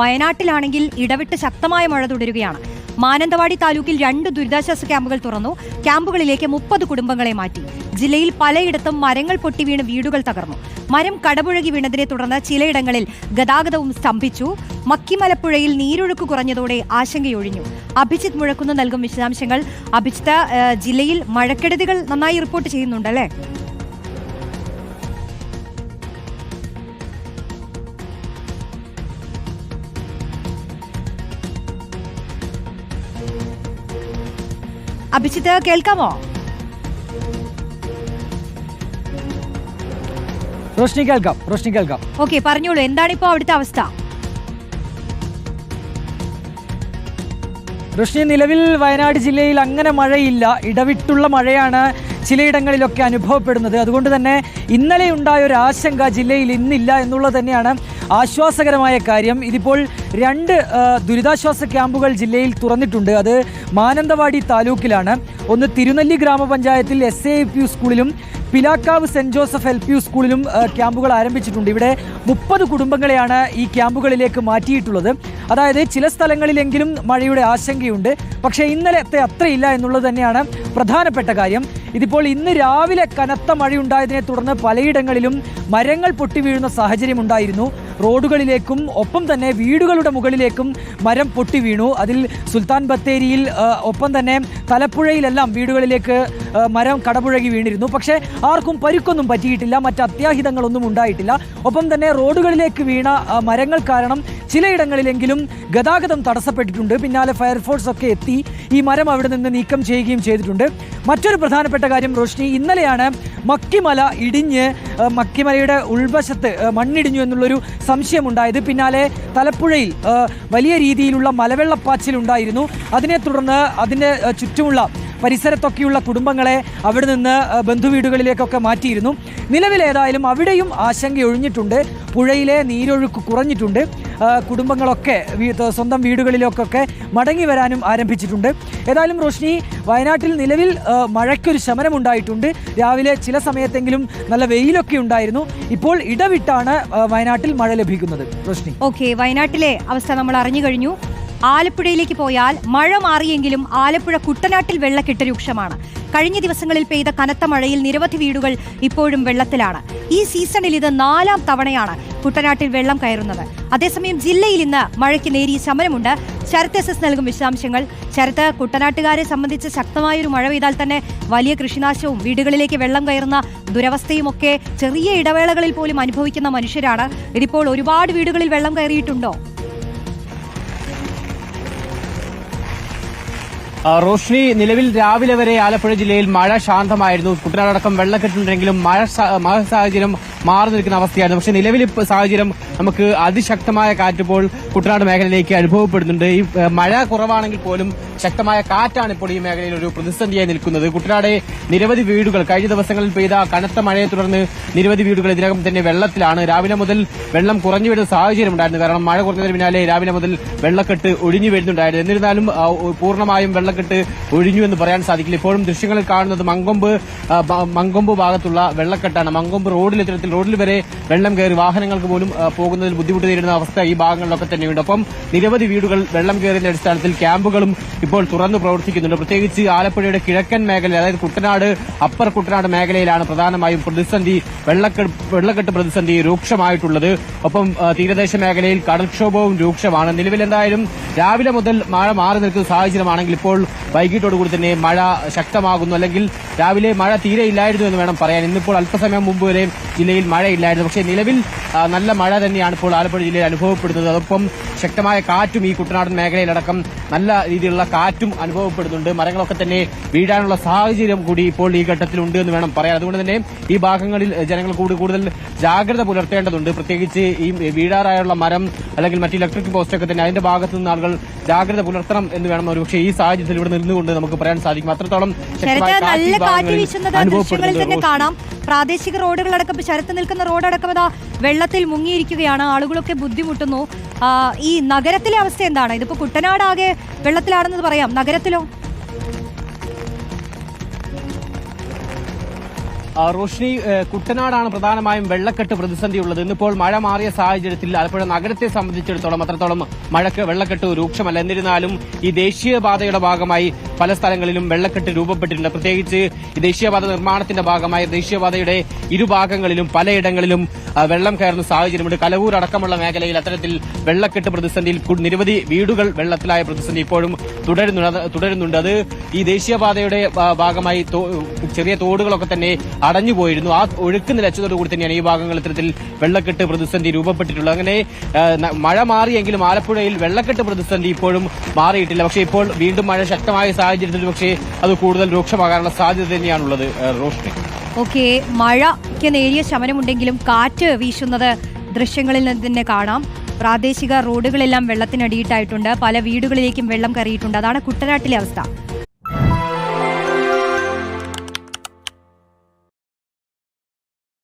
വയനാട്ടിലാണെങ്കിൽ ഇടവിട്ട് ശക്തമായ മഴ തുടരുകയാണ്. മാനന്തവാടി താലൂക്കിൽ രണ്ട് ദുരിതാശ്വാസ ക്യാമ്പുകൾ തുറന്നു. ക്യാമ്പുകളിലേക്ക് മുപ്പത് കുടുംബങ്ങളെ മാറ്റി. ജില്ലയിൽ പലയിടത്തും മരങ്ങൾ പൊട്ടി വീണ് വീടുകൾ തകർന്നു. മരം കടപുഴകി വീണതിനെ തുടർന്ന് ചിലയിടങ്ങളിൽ ഗതാഗതവും സ്തംഭിച്ചു. മക്കിമലപ്പുഴയിൽ നീരൊഴുക്ക് കുറഞ്ഞതോടെ ആശങ്കയൊഴിഞ്ഞു. അഭിജിത്ത് മുഴക്കുന്ന് നൽകും വിശദാംശങ്ങൾ. അഭിജിത്ത് ജില്ലയിൽ മഴക്കെടുതികൾ നന്നായി റിപ്പോർട്ട് ചെയ്യുന്നുണ്ടല്ലേ? അഭിജിത്ത് കേൾക്കാമോ? റോഷ്നി കേൾക്കാം. റോഷ്നി കേൾക്കാം. ഓക്കെ പറഞ്ഞോളൂ. എന്താണ് ഇപ്പോൾ അവിടുത്തെ അവസ്ഥ? റോഷ്നി നിലവിൽ വയനാട് ജില്ലയിൽ അങ്ങനെ മഴയില്ല. ഇടവിട്ടുള്ള മഴയാണ് ചിലയിടങ്ങളിലൊക്കെ അനുഭവപ്പെടുന്നത്. അതുകൊണ്ട് തന്നെ ഇന്നലെ ഉണ്ടായ ഒരു ആശങ്ക ജില്ലയിൽ ഇന്നില്ല എന്നുള്ളത് തന്നെയാണ് ആശ്വാസകരമായ കാര്യം. ഇതിപ്പോൾ രണ്ട് ദുരിതാശ്വാസ ക്യാമ്പുകൾ ജില്ലയിൽ തുറന്നിട്ടുണ്ട്. അത് മാനന്തവാടി താലൂക്കിലാണ്. ഒന്ന് തിരുനെല്ലി ഗ്രാമപഞ്ചായത്തിൽ എസ് എ പി സ്കൂളിലും Pilakkavu saint Joseph L P U സ്കൂളിലും ക്യാമ്പുകൾ ആരംഭിച്ചിട്ടുണ്ട്. ഇവിടെ മുപ്പത് കുടുംബങ്ങളെയാണ് ഈ ക്യാമ്പുകളിലേക്ക് മാറ്റിയിട്ടുള്ളത്. അതായത് ചില സ്ഥലങ്ങളിലെങ്കിലും മഴയുടെ ആശങ്കയുണ്ട്. പക്ഷേ ഇന്നലത്തെ അത്രയില്ല എന്നുള്ളത് തന്നെയാണ് പ്രധാനപ്പെട്ട കാര്യം. ഇതിപ്പോൾ ഇന്ന് രാവിലെ കനത്ത മഴയുണ്ടായതിനെ തുടർന്ന് പലയിടങ്ങളിലും മരങ്ങൾ പൊട്ടി വീഴുന്ന സാഹചര്യം ഉണ്ടായിരുന്നു റോഡുകളിലേക്കും ഒപ്പം തന്നെ വീടുകളുടെ മുകളിലേക്കും മരം പൊട്ടി വീണു. അതിൽ സുൽത്താൻ ബത്തേരിയിൽ ഒപ്പം തന്നെ തലപ്പുഴയിലെല്ലാം വീടുകളിലേക്ക് മരം കടപുഴകി വീണിരുന്നു. പക്ഷേ ആർക്കും പരുക്കൊന്നും പറ്റിയിട്ടില്ല. മറ്റ് അത്യാഹിതങ്ങളൊന്നും ഉണ്ടായിട്ടില്ല. ഒപ്പം തന്നെ റോഡുകളിലേക്ക് വീണ മരങ്ങൾ കാരണം ചിലയിടങ്ങളിലെങ്കിലും ഗതാഗതം തടസ്സപ്പെട്ടിട്ടുണ്ട്. പിന്നാലെ ഫയർഫോഴ്സ് ഒക്കെ എത്തി ഈ മരം അവിടെ നിന്ന് നീക്കം ചെയ്യുകയും ചെയ്തിട്ടുണ്ട്. മറ്റൊരു പ്രധാനപ്പെട്ട കാര്യം റോഷ്നി ഇന്നലെയാണ് മക്കിമല ഇടിഞ്ഞ് മക്കിമലയുടെ ഉൾവശത്ത് മണ്ണിടിഞ്ഞു എന്നുള്ളൊരു സംശയമുണ്ടായത്. പിന്നാലെ തലപ്പുഴയിൽ വലിയ രീതിയിലുള്ള മലവെള്ളപ്പാച്ചിൽ ഉണ്ടായിരുന്നു. അതിനെ തുടർന്ന് അതിന്റെ ചുറ്റുമുള്ള പരിസരത്തൊക്കെയുള്ള കുടുംബങ്ങളെ അവിടെ നിന്ന് ബന്ധുവീടുകളിലേക്കൊക്കെ മാറ്റിയിരുന്നു. നിലവിലേതായാലും അവിടെയും ആശങ്കയൊഴിഞ്ഞിട്ടുണ്ട് പുഴയിലെ നീരൊഴുക്ക് കുറഞ്ഞിട്ടുണ്ട്. കുടുംബങ്ങളൊക്കെ സ്വന്തം വീടുകളിലേക്കൊക്കെ മടങ്ങി വരാനും ആരംഭിച്ചിട്ടുണ്ട്. ഏതായാലും റോഷ്നി വയനാട്ടിൽ നിലവിൽ മഴയ്ക്കൊരു ശമനമുണ്ടായിട്ടുണ്ട്. രാവിലെ ചില സമയത്തെങ്കിലും നല്ല വെയിലൊക്കെ ഉണ്ടായിരുന്നു. ഇപ്പോൾ ഇടവിട്ടാണ് വയനാട്ടിൽ മഴ ലഭിക്കുന്നത്. റോഷ്നി. ഓക്കെ വയനാട്ടിലെ അവസ്ഥ നമ്മൾ അറിഞ്ഞു കഴിഞ്ഞു. ആലപ്പുഴയിലേക്ക് പോയാൽ മഴ മാറിയെങ്കിലും ആലപ്പുഴ കുട്ടനാട്ടിൽ വെള്ളക്കെട്ട് രൂക്ഷമാണ്. കഴിഞ്ഞ ദിവസങ്ങളിൽ പെയ്ത കനത്ത മഴയിൽ നിരവധി വീടുകൾ ഇപ്പോഴും വെള്ളത്തിലാണ്. ഈ സീസണിൽ ഇത് നാലാം തവണയാണ് കുട്ടനാട്ടിൽ വെള്ളം കയറുന്നത്. അതേസമയം ജില്ലയിൽ ഇന്ന് മഴയ്ക്ക് നേരിയ ശമനമുണ്ട്. ശരത് എസ് എസ് നൽകും വിശദാംശങ്ങൾ. ശരത്ത് കുട്ടനാട്ടുകാരെ സംബന്ധിച്ച് ശക്തമായൊരു മഴ പെയ്താൽ തന്നെ വലിയ കൃഷിനാശവും വീടുകളിലേക്ക് വെള്ളം കയറുന്ന ദുരവസ്ഥയും ഒക്കെ ചെറിയ ഇടവേളകളിൽ പോലും അനുഭവിക്കുന്ന മനുഷ്യരാണ്. ഇതിപ്പോൾ ഒരുപാട് വീടുകളിൽ വെള്ളം കയറിയിട്ടുണ്ടോ? റോഷ്നി നിലവിൽ രാവിലെ വരെ ആലപ്പുഴ ജില്ലയിൽ മഴ ശാന്തമായിരുന്നു. കുട്ടനാടക്കം വെള്ളക്കെട്ടുണ്ടെങ്കിലും മഴ മഴ സാഹചര്യം മാറി നിൽക്കുന്ന അവസ്ഥയായിരുന്നു. പക്ഷേ നിലവിൽ സാഹചര്യം നമുക്ക് അതിശക്തമായ കാറ്റ് ഇപ്പോൾ കുട്ടനാട് മേഖലയിലേക്ക് അനുഭവപ്പെടുന്നുണ്ട്. ഈ മഴ കുറവാണെങ്കിൽ പോലും ശക്തമായ കാറ്റാണ് ഇപ്പോൾ ഈ മേഖലയിൽ ഒരു പ്രതിസന്ധിയായി നിൽക്കുന്നത്. കുട്ടനാടെ നിരവധി വീടുകൾ കഴിഞ്ഞ ദിവസങ്ങളിൽ പെയ്ത കനത്ത മഴയെ തുടർന്ന് നിരവധി വീടുകൾ ഇതിനകം തന്നെ വെള്ളത്തിലാണ്. രാവിലെ മുതൽ വെള്ളം കുറഞ്ഞു വരുന്ന സാഹചര്യം ഉണ്ടായിരുന്നു. കാരണം മഴ കുറഞ്ഞതിന് പിന്നാലെ രാവിലെ മുതൽ വെള്ളക്കെട്ട് ഒഴിഞ്ഞു വരുന്നുണ്ടായിരുന്നു. എന്നിരുന്നാലും പൂർണമായും വെള്ളം വെള്ളക്കെട്ട് ഒഴിഞ്ഞു എന്ന് പറയാൻ സാധിക്കില്ല. ഇപ്പോഴും ദൃശ്യങ്ങളിൽ കാണുന്നത് മങ്കൊമ്പ് മങ്കൊമ്പ് ഭാഗത്തുള്ള വെള്ളക്കെട്ടാണ്. മങ്കൊമ്പ് റോഡിൽ ഇത്തരത്തിൽ റോഡിൽ വരെ വെള്ളം കയറി വാഹനങ്ങൾക്ക് പോലും പോകുന്നതിൽ ബുദ്ധിമുട്ട് നേരിടുന്ന അവസ്ഥ ഈ ഭാഗങ്ങളിലൊക്കെ തന്നെയുണ്ട്. ഒപ്പം നിരവധി വീടുകൾ വെള്ളം കയറിയതിന്റെ അടിസ്ഥാനത്തിൽ ക്യാമ്പുകളും ഇപ്പോൾ തുറന്നു പ്രവർത്തിക്കുന്നുണ്ട്. പ്രത്യേകിച്ച് ആലപ്പുഴയുടെ കിഴക്കൻ മേഖല അതായത് കുട്ടനാട് അപ്പർ കുട്ടനാട് മേഖലയിലാണ് പ്രധാനമായും പ്രതിസന്ധി വെള്ളക്കെട്ട് വെള്ളക്കെട്ട് പ്രതിസന്ധി രൂക്ഷമായിട്ടുള്ളത്. ഒപ്പം തീരദേശ മേഖലയിൽ കടൽക്ഷോഭവും രൂക്ഷമാണ്. നിലവിൽ എന്തായാലും രാവിലെ മുതൽ മഴ മാറി നിൽക്കുന്ന സാഹചര്യമാണെങ്കിൽ ഇപ്പോൾ വൈകിട്ടോടുകൂടി തന്നെ മഴ ശക്തമാകുന്നു. അല്ലെങ്കിൽ രാവിലെ മഴ തീരെ ഇല്ലായിരുന്നു എന്ന് വേണം പറയാൻ. ഇന്നിപ്പോൾ അല്പസമയം മുമ്പ് വരെ ജില്ലയിൽ മഴയില്ലായിരുന്നു. പക്ഷേ നിലവിൽ നല്ല മഴ തന്നെയാണ് ഇപ്പോൾ ആലപ്പുഴ ജില്ലയിൽ അനുഭവപ്പെടുന്നത്. അതോടൊപ്പം ശക്തമായ കാറ്റും ഈ കുട്ടനാടൻ മേഖലയിലടക്കം നല്ല രീതിയിലുള്ള കാറ്റും അനുഭവപ്പെടുന്നുണ്ട്. മരങ്ങളൊക്കെ തന്നെ വീഴാനുള്ള സാഹചര്യം കൂടി ഇപ്പോൾ ഈ ഘട്ടത്തിലുണ്ട് എന്ന് വേണം പറയാൻ. അതുകൊണ്ട് തന്നെ ഈ ഭാഗങ്ങളിൽ ജനങ്ങൾ കൂടി കൂടുതൽ ജാഗ്രത പുലർത്തേണ്ടതുണ്ട്. പ്രത്യേകിച്ച് ഈ വീഴാറായുള്ള മരം അല്ലെങ്കിൽ മറ്റ് ഇലക്ട്രിക് പോസ്റ്റൊക്കെ തന്നെ അതിന്റെ ഭാഗത്തു നിന്ന് ആളുകൾ ജാഗ്രത പുലർത്തണം എന്ന് വേണം ഒരു പക്ഷേ ഈ സാഹചര്യത്തിൽ ഇവിടെ നിന്നുകൊണ്ട് നമുക്ക് പറയാൻ സാധിക്കും. അത്രത്തോളം അനുഭവപ്പെടുന്നുണ്ട് കാണാം. പ്രാദേശിക റോഡുകളടക്കം ശരത്ത് നിൽക്കുന്ന റോഡടക്കം അതാ വെള്ളത്തിൽ മുങ്ങിയിരിക്കുകയാണ്. ആളുകളൊക്കെ ബുദ്ധിമുട്ടുന്നു. ഈ നഗരത്തിലെ അവസ്ഥ എന്താണ്? ഇതിപ്പോൾ കുട്ടനാടാകെ വെള്ളത്തിലാണെന്ന് പറയാം. നഗരത്തിലോ? റോഷ്നി കുട്ടനാടാണ് പ്രധാനമായും വെള്ളക്കെട്ട് പ്രതിസന്ധി ഉള്ളത് ഇന്നിപ്പോൾ മഴ മാറിയ സാഹചര്യത്തിൽ ആലപ്പുഴ നഗരത്തെ സംബന്ധിച്ചിടത്തോളം അത്രത്തോളം മഴക്ക് വെള്ളക്കെട്ട് രൂക്ഷമല്ല. എന്നിരുന്നാലും ഈ ദേശീയപാതയുടെ ഭാഗമായി പല സ്ഥലങ്ങളിലും വെള്ളക്കെട്ട് രൂപപ്പെട്ടിട്ടുണ്ട്. പ്രത്യേകിച്ച് ദേശീയപാത നിർമ്മാണത്തിന്റെ ഭാഗമായി ദേശീയപാതയുടെ ഇരുഭാഗങ്ങളിലും പലയിടങ്ങളിലും വെള്ളം കയറുന്ന സാഹചര്യമുണ്ട്. കലവൂർ അടക്കമുള്ള മേഖലയിൽ അത്തരത്തിൽ വെള്ളക്കെട്ട് പ്രതിസന്ധിയിൽ നിരവധി വീടുകൾ വെള്ളത്തിലായ പ്രതിസന്ധി ഇപ്പോഴും തുടരുന്നുണ്ട്. അത് ഈ ദേശീയപാതയുടെ ഭാഗമായി ചെറിയ തോടുകളൊക്കെ തന്നെ അടഞ്ഞു പോയിരുന്നു. ആ ഒഴുക്ക് നിലച്ചതോടുകൂടി തന്നെയാണ് ഈ ഭാഗങ്ങൾ ഇത്തരത്തിൽ വെള്ളക്കെട്ട് പ്രതിസന്ധി രൂപപ്പെട്ടിട്ടുള്ളത്. അങ്ങനെ മഴ മാറിയെങ്കിലും ആലപ്പുഴയിൽ വെള്ളക്കെട്ട് പ്രതിസന്ധി ഇപ്പോഴും മാറിയിട്ടില്ല. പക്ഷേ ഇപ്പോൾ വീണ്ടും മഴ ശക്തമായ സാഹചര്യത്തിൽ പക്ഷേ അത് കൂടുതൽ രൂക്ഷമാകാനുള്ള സാധ്യത തന്നെയാണുള്ളത്. ആ, ഓക്കെ മഴയ്ക്ക് നേരിയ ശമനമുണ്ടെങ്കിലും കാറ്റ് വീശുന്നത് ദൃശ്യങ്ങളിൽ നിന്ന് തന്നെ കാണാം. പ്രാദേശിക റോഡുകളെല്ലാം വെള്ളത്തിനടിയിട്ടായിട്ടുണ്ട്. പല വീടുകളിലേക്കും വെള്ളം കയറിയിട്ടുണ്ട്. അതാണ് കുട്ടനാട്ടിലെ അവസ്ഥ.